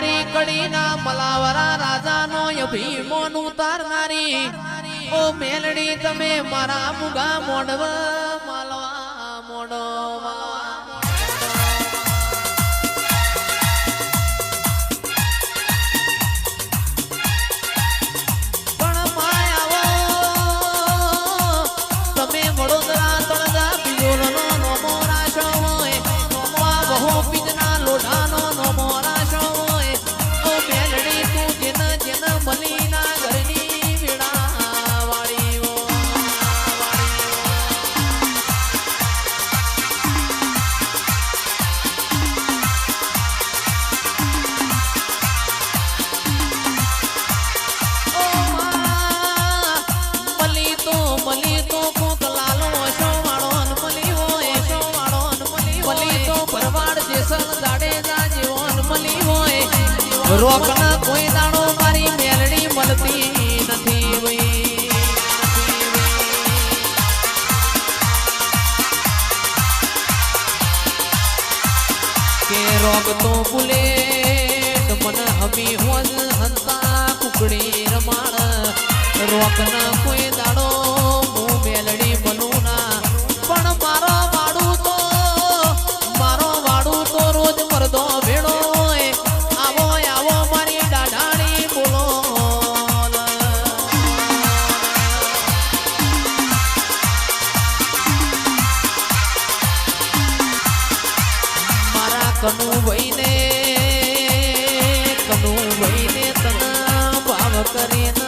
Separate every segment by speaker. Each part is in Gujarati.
Speaker 1: તારી કડીના મલાવરા રાજાનો ભીમોન ઉતારનારી. ઓ મેલડી તમે મારા મુગા મોડવા માલવા મોડો રોકના કોઈ દાણો મારી મેલડી મળતી નથી ભાઈ. કે રોકતો બુલેટ મને હમી હોજ હતા, કુકડી રમાણ. રોકના કોઈ દાડો Corinto.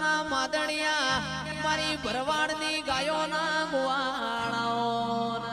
Speaker 1: ના માદણિયા મારી ભરવાડની ગાયોના ગુવાણાઓના